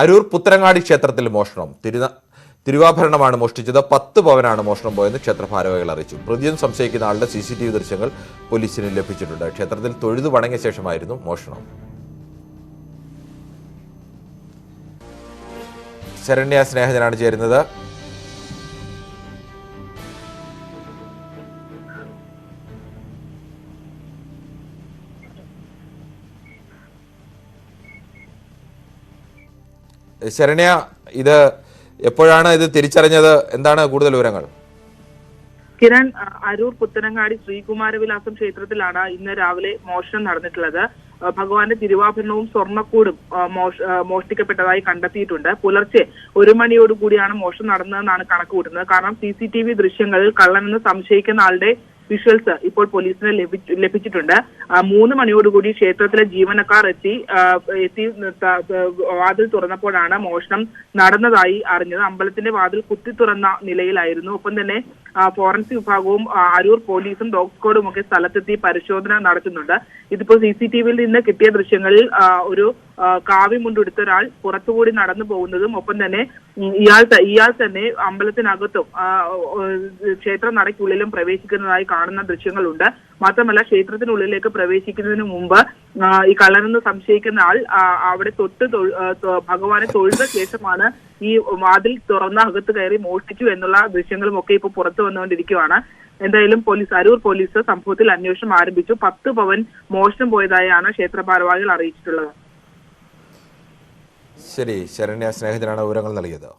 അരൂർ പുത്തരങ്ങാടി ക്ഷേത്രത്തിൽ മോഷണം. തിരുന തിരുവാഭരണമാണ് മോഷ്ടിച്ചത്. പത്ത് പവനാണ് മോഷണം പോയെന്ന് ക്ഷേത്ര ഭാരവാഹികൾ അറിയിച്ചു. പ്രതിയും സംശയിക്കുന്ന ആളുടെ സി സി ടി വി ദൃശ്യങ്ങൾ പോലീസിന് ലഭിച്ചിട്ടുണ്ട്. ക്ഷേത്രത്തിൽ തൊഴുതു വണങ്ങിയ ശേഷമായിരുന്നു മോഷണം. ശരണ്യ സ്നേഹജനാണ് ചേരുന്നത്. ശരണ്യ ഇത് എപ്പോഴാണ് ഇത് തിരിച്ചറിഞ്ഞത്? എന്താണ് കൂടുതൽ വിവരങ്ങൾ? കിരൺ അരൂർ പുത്തനങ്ങാടി ശ്രീകുമാരവിലാസം ക്ഷേത്രത്തിലാണ് ഇന്ന് രാവിലെ മോഷണം നടന്നിട്ടുള്ളത്. ഭഗവാന്റെ തിരുവാഭരണവും സ്വർണക്കൂടും മോഷ- മോഷ്ടിക്കപ്പെട്ടതായി കണ്ടെത്തിയിട്ടുണ്ട്. പുലർച്ചെ ഒരു മണിയോടുകൂടിയാണ് മോഷണം നടന്നതെന്നാണ് കണക്ക് കൂട്ടുന്നത് കാരണം സി സി ടി വി ദൃശ്യങ്ങളിൽ കള്ളനെന്ന് സംശയിക്കുന്ന ആളുടെ വിഷ്വൽസ് ഇപ്പോൾ പോലീസിന് ലഭിച്ചു- ലഭിച്ചിട്ടുണ്ട്. മൂന്ന് മണിയോടുകൂടി ക്ഷേത്രത്തിലെ ജീവനക്കാർ എത്തി എത്തി വാതിൽ തുറന്നപ്പോഴാണ് മോഷണം നടന്നതായി അറിഞ്ഞത്. അമ്പലത്തിന്റെ വാതിൽ കുത്തി തുറന്ന നിലയിലായിരുന്നു. ഒപ്പം തന്നെ ഫോറൻസിക് വിഭാഗവും അരൂർ പോലീസും ഡോഗ് സ്ക്വാഡും ഒക്കെ സ്ഥലത്തെത്തി പരിശോധന നടത്തുന്നുണ്ട്. ഇതിപ്പോൾ സി സി ടി വിയിൽ നിന്ന് കിട്ടിയ ദൃശ്യങ്ങളിൽ ഒരു ആ, കാവി മുണ്ടെടുത്ത ഒരാൾ പുറത്തുകൂടി നടന്നു പോകുന്നതും ഒപ്പം തന്നെ ഇയാൾ ഇയാൾ തന്നെ അമ്പലത്തിനകത്തും ക്ഷേത്ര നടയ്ക്കുള്ളിലും പ്രവേശിക്കുന്നതായി കാണുന്ന ദൃശ്യങ്ങളുണ്ട്. മാത്രമല്ല ക്ഷേത്രത്തിനുള്ളിലേക്ക് പ്രവേശിക്കുന്നതിന് മുമ്പ് ഈ കള്ളനെന്ന് സംശയിക്കുന്ന ആൾ അവിടെ തൊട്ട് ഭഗവാനെ തൊഴുത ശേഷമാണ് ഈ വാതിൽ തുറന്ന അകത്ത് കയറി മോഷ്ടിച്ചു എന്നുള്ള ദൃശ്യങ്ങളും ഒക്കെ ഇപ്പോൾ പുറത്തു വന്നുകൊണ്ടിരിക്കുകയാണ് എന്തായാലും പോലീസ് അരൂർ പോലീസ് സംഭവത്തിൽ അന്വേഷണം ആരംഭിച്ചു. പത്ത് പവൻ മോഷണം പോയതായാണ് ക്ഷേത്ര ഭാരവാഹികൾ അറിയിച്ചിട്ടുള്ളത്. ശരി ശരണ്യ സ്നേഹത്തിനാണ് വിവരങ്ങൾ നൽകിയത്.